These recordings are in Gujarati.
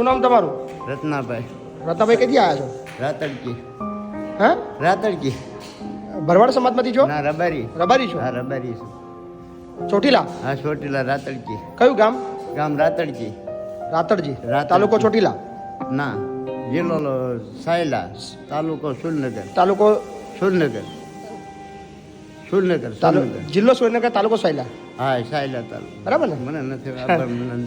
શું નામ તમારું? રત્નાભાઈ. રત્નાભાઈ ક્યાંથી આવ્યા છો? રાતડકી. હે? રાતડકી. ભરવાડ સમાજમાંથી છો? ના રબારી. રબારી છો? હા રબારી છે. ચોટીલા? હા ચોટીલા રાતડકી. કયું ગામ? ગામ રાતડકી. રાતડજી. તાલુકો ચોટીલા? ના જિલ્લો સાયલા તાલુકો સુરનગર. તાલુકો? સુરનગર. સુરનગર સુરનગર. જિલ્લો સુરનગર તાલુકો સાયલા? હા સાયલા તાલુકો. બરાબર ને? મને નથી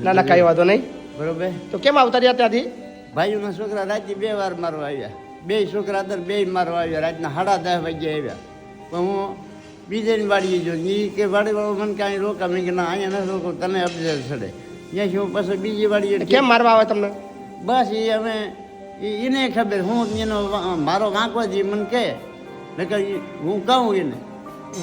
ના ના કઈ વાંધો નહીં. બરોબર? તો કેમ આવતા રહ્યા ત્યાંથી? ભાઈઓના છોકરા રાતે બે વાર મારવા આવ્યા. બે છોકરા અંદર બે મારવા આવ્યા. રાતના સાડા દસ વાગ્યે આવ્યા. પણ હું બીજેની વાડીએ જો એ કે વાડીવાળો મને કાંઈ રોકા. મેં કે ના અહીંયા ન રોકો તને અપજેર ચડે. ત્યાં હું પછી બીજી વાડીએ કેમ મારવા આવે તમને? બસ એ અમે એને ખબર. હું એનો મારો વાંકો જ મને કહે નકર હું કહું એને.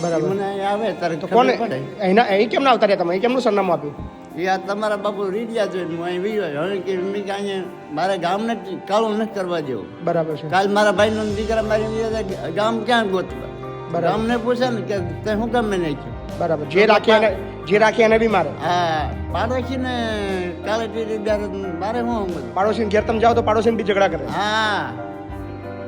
બરાબર. મને આવે તારે તો કોને? પડે. અહીંના કેમ ના આવતા રહ્યા તમે? અહીં કેમનું સરનામું આપ્યું? એ તમારા બાપુ રીડિયા જોઈને હું અહીં વિયો હવે કે મેં કે અહીંયા મારે ગામને કાળું નથી કરવા દેવું બરાબર છે. કાલ મારા ભાઈનો દીકરા મારી ગામ ક્યાં ગોતવા? ગામને પૂછે ને કે તે શું ગમે નાખ્યું બરાબર. જે રાખી એને જે રાખી એને બી મારે. આ પાડોશીને કાલે મારે હું પાડોશી ઘેર તમે જાઓ તો પાડોશી બી ઝઘડા કરે. હા.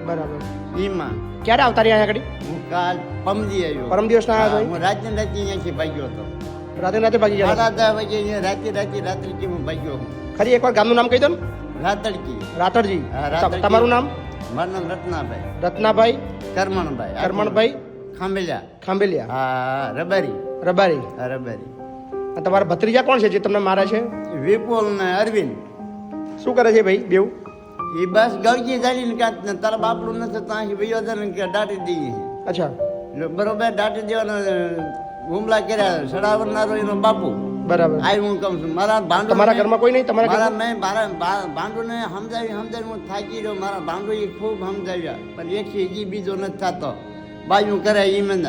બરાબર. ઈમાં. ક્યારે આવતા રહ્યા અહીંયા આગળ? હું કાલ પમદી આવ્યો. પરમ દિવસના આવ્યા હા, છો હું રાતે રાતે અહીંયાથી ભાગ્યો હતો. રાતે રાતે ભાગી ગયા સાડા દસ વાગે અહીંયા રાતે રાતે રાત્રિથી હું ભાગ્યો હું. ખરી એકવાર ગામનું નામ કહી દો ને. રાતડકી. રાતડજી. હા, ત- તમારું નામ? મારું નામ રત્નાભાઈ. રત્નાભાઈ? કરમણભાઈ. કરમણભાઈ? ખાંભેલા ખાંભેલિયા. હા રબારી. રબારી. હા રબારી. અને તમારા ભત્રીજા કોણ છે જે તમને મારે છે? વિપુલ ને અરવિંદ. શું કરે છે ભાઈ બેવ એ બસ ગવજી ચાલીને ને તારા બાપડું નથી તો અહીં વયો જાય ને કે દાટી દઈએ. અચ્છા. બરોબર દાટી દેવાનો હુમલા કર્યા સડાવનારો એનો બાપુ. બરાબર. આ હું કહું છું મારા ભાંડુ તમારા ઘરમાં કોઈ નહીં? તમારા મારા મેં મારા ભાંડુને સમજાવી સમજાવી હું થાકી રહ્યો. મારા ભાંડો એ ખૂબ સમજાવ્યા. પણ એક હજી બીજો નથી થતો. બાજુ કરે એ મેં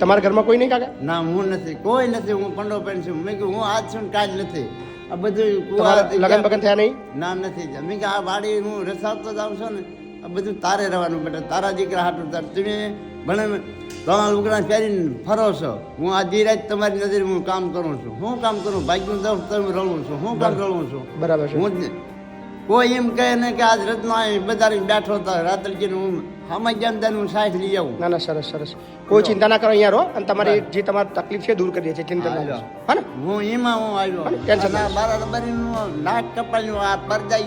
તમારા ઘરમાં કોઈ નહીં કાકા? ના હું નથી. કોઈ નથી. હું પંડો પેન છું. મેં કીધું હું આજ છું કાજ નથી. આ બધું લગ્ન. બગન થયા નહીં? ના નથી જમી કે આ વાડી હું રસાવતો જાઉં છું ને આ બધું તારે રહેવાનું બેટા તારા દીકરા હાટું તાર. તમે ભણે તમારા લુગડા પહેરીને ફરો છો. હું આજે રાત તમારી નજરે હું કામ કરું છું. હું કામ કરું? બાઇકનું દઉં તમે રળું છું. હું કામ રળું છું. બરાબર હું કોઈ એમ કહે ને કે આજ રત્ના બધા બેઠો હતો રાત્રિજીને હું સમજ્યા હું સાહેબ લઈ આવું. ના ના સરસ સરસ. કોઈ ચિંતા ના કરો અહીંયા રહો અને તમારી જે તમારી તકલીફ છે દૂર કરીએ છીએ ચિંતા ના હા, ને? હું એમાં હું આવ્યો. ટેન્શન મારા રબારીનું નાક કપાયું આ પરદાઈ